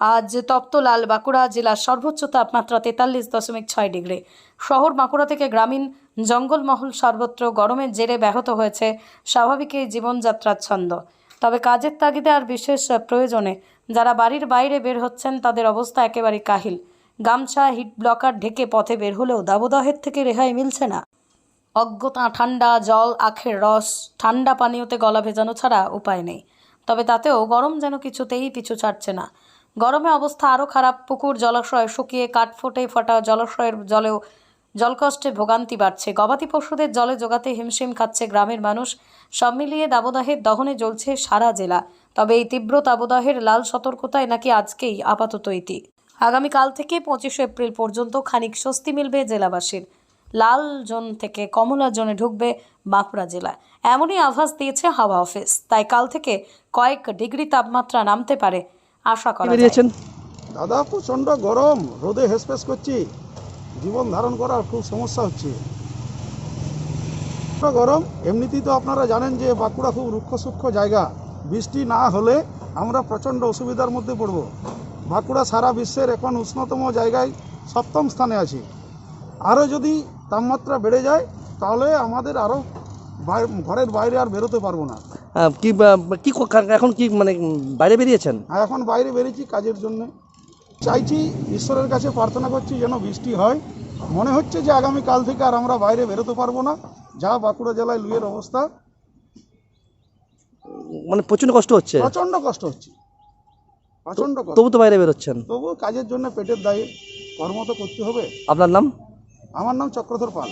আজ তপ্তলাল বাঁকুড়া জেলার সর্বোচ্চ তাপমাত্রা তেতাল্লিশ দশমিক ছয় ডিগ্রি। শহর বাঁকুড়া থেকে গ্রামীণ জঙ্গলমহল সর্বত্র গরমের জেরে ব্যাহত হয়েছে স্বাভাবিক এই জীবনযাত্রার ছন্দ। তবে কাজের তাগিদে আর বিশেষ প্রয়োজনে যারা বাড়ির বাইরে বের হচ্ছেন তাদের অবস্থা একেবারে কাহিল। গামছা, হিট ব্লকার ঢেকে পথে বের হলেও দাবদাহের থেকে রেহাই মিলছে না। অজ্ঞতা, ঠান্ডা, জল, আখের রস, ঠান্ডা পানীয়তে গলা ভেজানো ছাড়া উপায় নেই। তবে তাতেও গরম যেন কিছুতেই পিছু ছাড়ছে না। গরমে অবস্থা আরও খারাপ। পুকুর জলাশয় শুকিয়ে কাঠফোটে ফাটা জলাশয়ের জলেও জলকষ্টে ভোগান্তি বাড়ছে। গবাদি পশুদের জলে জোগাতে হিমশিম খাচ্ছে গ্রামের মানুষ। সব মিলিয়ে দাবদাহের দহনে জ্বলছে সারা জেলা। তবে এই তীব্র দাবদাহের লাল সতর্কতায় নাকি আজকেই আপাতত ইতি আগামীকাল থেকে পঁচিশে এপ্রিল পর্যন্ত খানিক স্বস্তি মিলবে জেলাবাসীর। লাল জোন থেকে কমলা জোনে ঢুকবে বাঁকুড়া জেলা। এমনই আভাস দিয়েছে হাওয়া অফিস। তাই কাল থেকে কয়েক ডিগ্রি তাপমাত্রা নামতে পারে আশা করা যায়। বেরিয়েছেন? দাদা প্রচণ্ড গরম। রোদে হেসপেস করছি। জীবন ধারণ করার খুব সমস্যা হচ্ছে। গরম। এমনিতেই তো আপনারা জানেন যে বাঁকুড়া খুব রুক্ষ সূক্ষ্ম জায়গা। বৃষ্টি না হলে আমরা প্রচণ্ড অসুবিধার মধ্যে পড়ব। বাঁকুড়া সারা বিশ্বের এখন উষ্ণতম জায়গায় সপ্তম স্থানে আছে। আরও যদি তাপমাত্রা বেড়ে যায় তাহলে আমাদের আরও ঘরের বাইরে আর বেরোতে পারব না। কি কি এখন কি মানে বাইরে বেরিয়েছেন? এখন বাইরে বেরিয়েছি কাজের জন্য। চাইছি ঈশ্বরের কাছে প্রার্থনা করছি যেন বৃষ্টি হয়। মনে হচ্ছে যে আগামী কাল থেকে আর আমরা বাইরে বেরোতে পারব না। যা বাঁকুড়া জেলায় লুয়ের অবস্থা। মানে প্রচণ্ড কষ্ট হচ্ছে? প্রচণ্ড কষ্ট হচ্ছে। প্রচণ্ড তবু তো বাইরে বেরোচ্ছেন। তবু কাজের জন্য পেটের দায়ে কর্ম তো করতে হবে। আপনার নাম? আমার নাম চক্রধর পাল।